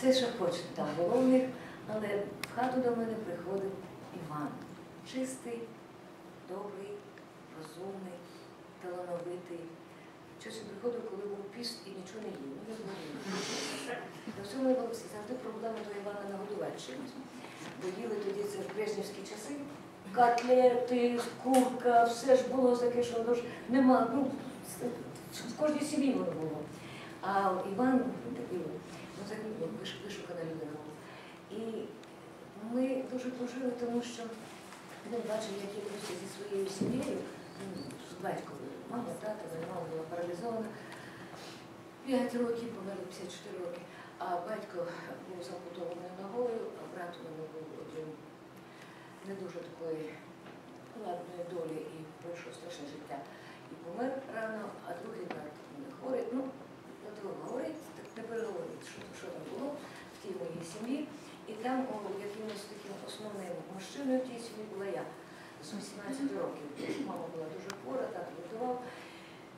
все, що хочете там було в них, але в хату до мене приходив Іван. Чистий, добрий, розумний, талановитий. Щось приходив, коли був піст і нічого не їв. Ну, не знаю. На всьому бабусі завжди проблема до Івана нагодувати чимось. Бо їли тоді це в брежнівські часи. Котлети, курка, все ж було таке, що нема. Ну, в кожній сім'ї воно було. А Іван такий, ну такий був, виш- вишукана людина. була. І ми дуже пожили, тому що він бачив, як я просто зі своєю сім'єю, ну, з батьком, мама, тата, мама була паралізована. П'ять років, померли 54 роки. А батько був запутований ногою, а брат у мене був один не дуже такої ладної долі і пройшов страшне життя. І помер рано, а другий брат у мене хворий. Ну, на того говорить, так не переговорить, що, що там було в тій моїй сім'ї. І там якимось таким основним мужчиною тій сім'ї була я з 18 років. Мама була дуже хвора, так готував.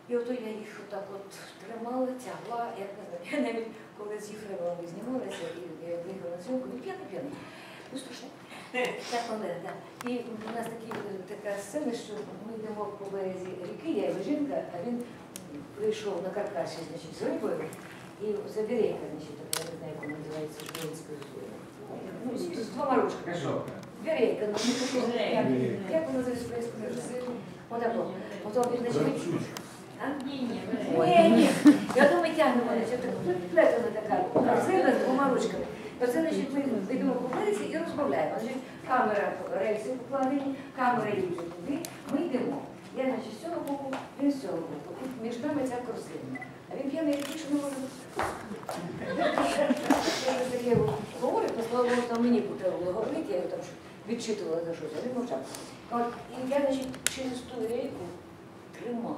І ото я їх отак от тримала, тягла, як не знаю, я навіть коли з Єфремовим ми знімалися, і я бігала на зйомку, він п'яний п'яний. Ну страшно. Так, Олег, так. І у нас такі, е, така сцена, що ми йдемо по березі ріки, я його жінка, а він прийшов на каркасі, значить, з рибою, і заберейка, значить, така, я не знаю, як вона називається. Ну, ну, не таку, як, вона називається українською? Отако. Потім а? Ні, ні, Ні, ні. Я думаю, тягнемо, значить, тут плетена така корзина з двома ручками. Оце, значить, ми йдемо по березі і розмовляємо. Значить, камера рельси покладені, камера їде туди, ми йдемо. Я, значить, з цього боку, він з цього боку. Між нами ця корзина. А він п'яний який, що не може слава Богу, там мені потрібно говорити, я його там відчитувала за щось, а він мовчав. І я, значить, через ту рейку тримала.